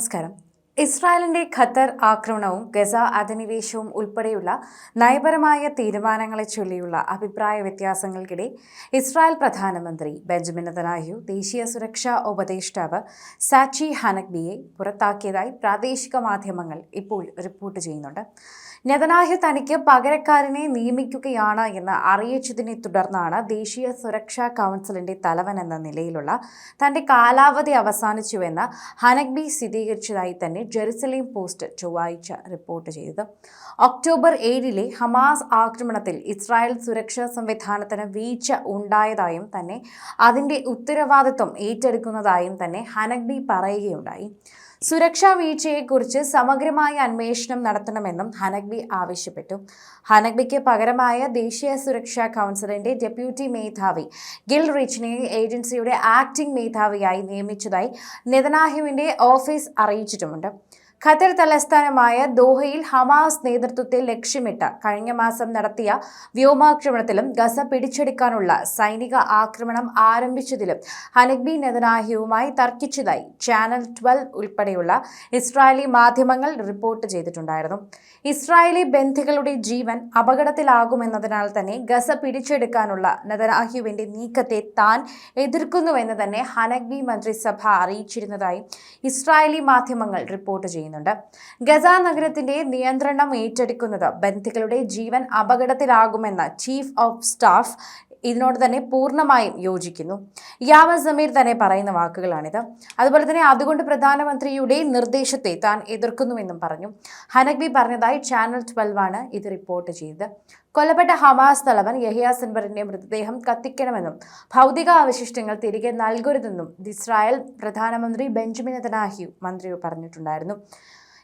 നമസ്കാരം. ഇസ്രായേലിന്റെ ഖത്തർ ആക്രമണവും ഗസ അധിനിവേശവും ഉൾപ്പെടെയുള്ള നയപരമായ തീരുമാനങ്ങളെ ചൊല്ലിയുള്ള അഭിപ്രായ വ്യത്യാസങ്ങൾക്കിടെ ഇസ്രായേൽ പ്രധാനമന്ത്രി ബെഞ്ചമിൻ നെതന്യാഹു ദേശീയ സുരക്ഷാ ഉപദേഷ്ടാവ് സാച്ചി ഹനക്ബിയെ പുറത്താക്കിയതായി പ്രാദേശിക മാധ്യമങ്ങൾ ഇപ്പോൾ റിപ്പോർട്ട് ചെയ്യുന്നുണ്ട്. നെതന്യാഹു തനിക്ക് പകരക്കാരനെ നിയമിക്കുകയാണ് എന്ന് അറിയിച്ചതിനെ തുടർന്നാണ് ദേശീയ സുരക്ഷാ കൗൺസിലിന്റെ തലവൻ എന്ന നിലയിലുള്ള തന്റെ കാലാവധി അവസാനിച്ചുവെന്ന് ഹനക്ബി സ്ഥിരീകരിച്ചതായി തന്നെ ജെറുസലേം പോസ്റ്റ് ചൊവ്വാഴ്ച റിപ്പോർട്ട് ചെയ്തത്. ഒക്ടോബർ ഏഴിലെ ഹമാസ് ആക്രമണത്തിൽ ഇസ്രായേൽ സുരക്ഷാ സംവിധാനത്തിന് വീഴ്ച ഉണ്ടായതായും തന്നെ അതിന്റെ ഉത്തരവാദിത്വം ഏറ്റെടുക്കുന്നതായും തന്നെ ഹനക്ബി പറയുകയുണ്ടായി. സുരക്ഷാ വീഴ്ചയെക്കുറിച്ച് സമഗ്രമായ അന്വേഷണം നടത്തണമെന്നും ഹനഗ്ബി ആവശ്യപ്പെട്ടു. ഹനഗ്ബിക്ക് പകരമായ ദേശീയ സുരക്ഷാ കൗൺസിലിന്റെ ഡെപ്യൂട്ടി മേധാവി ഗിൽ റിച്ചിനെ ഏജൻസിയുടെ ആക്ടിംഗ് മേധാവിയായി നിയമിച്ചതായി നെതനാഹിമിന്റെ ഓഫീസ് അറിയിച്ചിട്ടുമുണ്ട്. ഖത്തർ തലസ്ഥാനമായ ദോഹയിൽ ഹമാസ് നേതൃത്വത്തെ ലക്ഷ്യമിട്ട് കഴിഞ്ഞ മാസം നടത്തിയ വ്യോമാക്രമണത്തിലും ഗസ പിടിച്ചെടുക്കാനുള്ള സൈനിക ആക്രമണം ആരംഭിച്ചതിലും ഹനഗ്ബി നെതനാഹ്യുവുമായി തർക്കിച്ചതായി ചാനൽ ട്വൽവ് ഉൾപ്പെടെയുള്ള ഇസ്രായേലി മാധ്യമങ്ങൾ റിപ്പോർട്ട് ചെയ്തിട്ടുണ്ടായിരുന്നു. ഇസ്രായേലി ബന്ധികളുടെ ജീവൻ അപകടത്തിലാകുമെന്നതിനാൽ തന്നെ ഗസ പിടിച്ചെടുക്കാനുള്ള നെതനാഹ്യുവിന്റെ നീക്കത്തെ താൻ എതിർക്കുന്നുവെന്ന് തന്നെ ഹനഗ്ബി മന്ത്രിസഭ അറിയിച്ചിരുന്നതായി ഇസ്രായേലി മാധ്യമങ്ങൾ റിപ്പോർട്ട് ചെയ്യുന്നു. ചെയ്യുന്നുണ്ട്. ഗസ നഗരത്തിന്റെ നിയന്ത്രണം ഏറ്റെടുക്കുന്നത് ബന്ധികളുടെ ജീവൻ അപകടത്തിലാകുമെന്ന് ചീഫ് ഓഫ് സ്റ്റാഫ് ഇതിനോട് തന്നെ പൂർണമായും യോജിക്കുന്നു. യാവ സമീർ തന്നെ പറയുന്ന വാക്കുകളാണിത്. അതുപോലെ തന്നെ അതുകൊണ്ട് പ്രധാനമന്ത്രിയുടെ നിർദ്ദേശത്തെ താൻ എതിർക്കുന്നുവെന്നും പറഞ്ഞു. ഹനഗ്ബി പറഞ്ഞതായി ചാനൽ ട്വൽവ് ആണ് ഇത് റിപ്പോർട്ട് ചെയ്തത്. കൊല്ലപ്പെട്ട ഹമാസ് തലവൻ യഹിയ സിൻബറിന്റെ മൃതദേഹം കത്തിക്കണമെന്നും ഭൗതിക അവശിഷ്ടങ്ങൾ തിരികെ നൽകരുതെന്നും ഇസ്രായേൽ പ്രധാനമന്ത്രി ബെഞ്ചമിൻ നെതനാഹ്യു മന്ത്രി പറഞ്ഞിട്ടുണ്ടായിരുന്നു.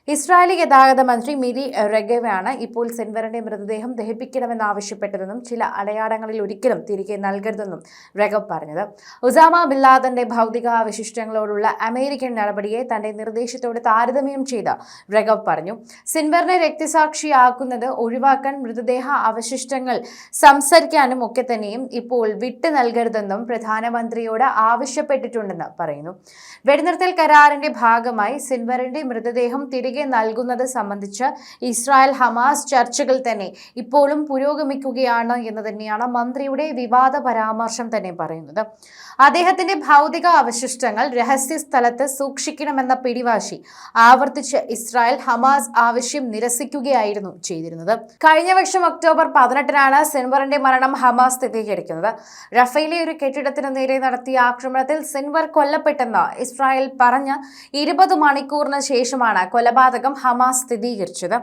ഇസ്രായേലി ഗതാഗത മന്ത്രി മിരി റെഗവയാണ് ഇപ്പോൾ സെൻവറിന്റെ മൃതദേഹം ദഹിപ്പിക്കണമെന്നാവശ്യപ്പെട്ടതെന്നും ചില അടയാളങ്ങളിൽ ഒരിക്കലും തിരികെ നൽകരുതെന്നും റെഗവ് പറഞ്ഞത്. ഉസാമ ബില്ലാദന്റെ ഭൗതിക അവശിഷ്ടങ്ങളോടുള്ള അമേരിക്കൻ നടപടിയെ തന്റെ നിർദ്ദേശത്തോട് താരതമ്യം ചെയ്ത റെഗവ് പറഞ്ഞു സിൻവറിനെ രക്തസാക്ഷിയാക്കുന്നത് ഒഴിവാക്കാൻ മൃതദേഹ അവശിഷ്ടങ്ങൾ സംസാരിക്കാനും ഒക്കെ തന്നെയും ഇപ്പോൾ വിട്ടു നൽകരുതെന്നും പ്രധാനമന്ത്രിയോട് ആവശ്യപ്പെട്ടിട്ടുണ്ടെന്ന് പറയുന്നു. വെടിനിർത്തൽ കരാറിന്റെ ഭാഗമായി സിൻവറിന്റെ മൃതദേഹം തിരികെ തിരികെ നൽകുന്നത് സംബന്ധിച്ച് ഇസ്രായേൽ ഹമാസ് ചർച്ചകൾ തന്നെ ഇപ്പോഴും പുരോഗമിക്കുകയാണ് എന്ന് തന്നെയാണ് മന്ത്രിയുടെ വിവാദ പരാമർശം തന്നെ പറയുന്നത്. അദ്ദേഹത്തിന്റെ ഭൗതിക അവശിഷ്ടങ്ങൾ രഹസ്യ സ്ഥലത്ത് സൂക്ഷിക്കണമെന്ന പിടിവാശി ആവർത്തിച്ച് ഇസ്രായേൽ ഹമാസ് ആവശ്യം നിരസിക്കുകയായിരുന്നു ചെയ്തിരുന്നത്. കഴിഞ്ഞ വർഷം ഒക്ടോബർ പതിനെട്ടിനാണ് സെൻവറിന്റെ മരണം ഹമാസ് സ്ഥിരീകരിക്കുന്നത്. റഫേലെ ഒരു കെട്ടിടത്തിന് നേരെ നടത്തിയ ആക്രമണത്തിൽ സെൻവർ കൊല്ലപ്പെട്ടെന്ന് ഇസ്രായേൽ പറഞ്ഞ് ഇരുപത് മണിക്കൂറിന് ശേഷമാണ് കൊലപാതകം കൊലപാതകം ഹമാസ് സ്ഥിരീകരിച്ചത്.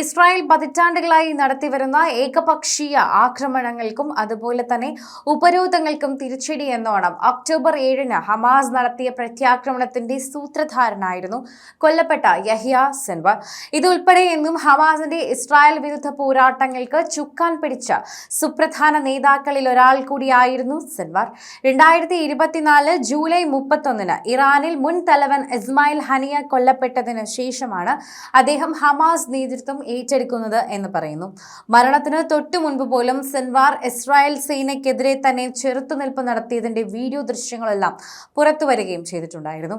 ഇസ്രായേൽ പതിറ്റാണ്ടുകളായി നടത്തിവരുന്ന ഏകപക്ഷീയ ആക്രമണങ്ങൾക്കും അതുപോലെ തന്നെ ഉപരോധങ്ങൾക്കും തിരിച്ചടി എന്നോണം ഒക്ടോബർ ഏഴിന് ഹമാസ് നടത്തിയ പ്രത്യാക്രമണത്തിന്റെ സൂത്രധാരനായിരുന്നു കൊല്ലപ്പെട്ട യഹിയ സെൻവർ. ഇതുൾപ്പെടെ എന്നും ഹമാസിന്റെ ഇസ്രായേൽ വിരുദ്ധ പോരാട്ടങ്ങൾക്ക് ചുക്കാൻ പിടിച്ച സുപ്രധാന നേതാക്കളിൽ ഒരാൾ കൂടിയായിരുന്നു സെൻവർ. രണ്ടായിരത്തി ഇരുപത്തിനാല് ജൂലൈ മുപ്പത്തൊന്നിന് ഇറാനിൽ മുൻ തലവൻ ഇസ്മായിൽ ഹനിയ കൊല്ലപ്പെട്ടതിന് ശേഷമാണ് ശേഷമാണ് അദ്ദേഹം ഹമാസ് നേതൃത്വം ഏറ്റെടുക്കുന്നത് എന്ന് പറയുന്നു. മരണത്തിന് തൊട്ടു മുൻപ് പോലും സെൻവാർ ഇസ്രായേൽ സേനയ്ക്കെതിരെ തന്നെ ചെറുത്തുനിൽപ്പ് നടത്തിയതിന്റെ വീഡിയോ ദൃശ്യങ്ങളെല്ലാം പുറത്തു വരികയും ചെയ്തിട്ടുണ്ടായിരുന്നു.